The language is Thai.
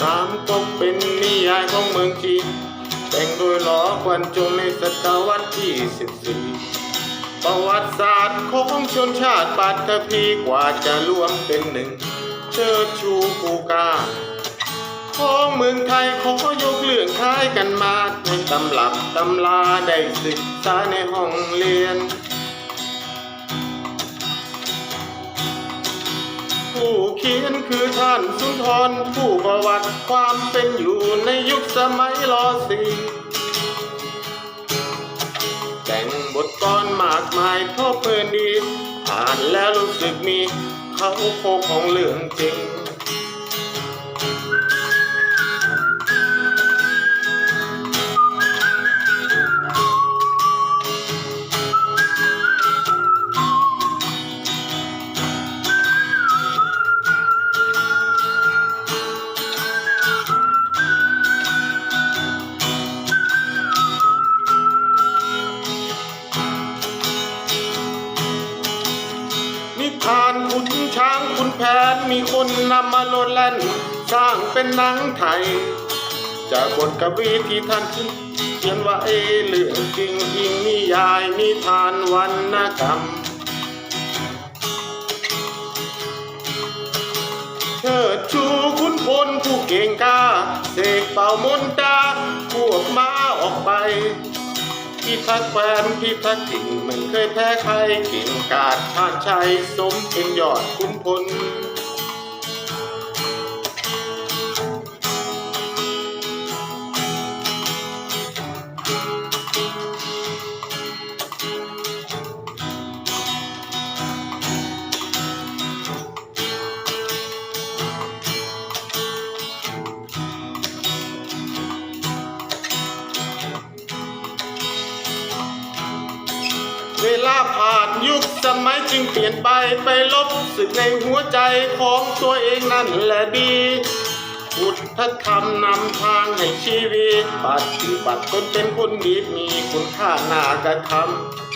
สามก็เป็นนิยายของเมืองจีนแต่งโดยหลอกวันจงในศตวรรษที่14ประวัติศาสตร์ของชนชาติปาฐพีกว่าจะรวมเป็นหนึ่ง เชิดชูภูกาของเมืองไทยขอยกเรื่องคล้ายกันมาในตำรับตำลาได้ศึกษาในห้องเรียน ขียนคือท่านสุนทรผู้ประวัติความเป็นอยู่ในยุคสมัยรอสีแต่งบทกลอนมากมายทบเพลินดี อ่านแล้วรู้สึกมีเขาโคของเรื่องจริง ช้างขุนแผนมีคนนำมาโลดแล่นสร้างเป็นหนังไทย จากบทกวีที่ท่านเขียนว่าเอเรื่องจริงอิงนิยายนิทานวรรณกรรมเชิดชูขุนพลผู้เก่งกาเสกเป่ามนตา พิทักษ์แฟนพิทักษ์กิ่งไม่เคยแพ้ใครเก่งกาจชาติชัยสมเป็นยอดขุนพล เวลาผ่านยุคสมัยจึงเปลี่ยนไปไปลบสึกในหัวใจของตัวเองนั่นแหละดีพุทธธรรมนำทางให้ชีวิตปฏิบัติตนเป็นคนดีมีคุณค่าน่ากระทำ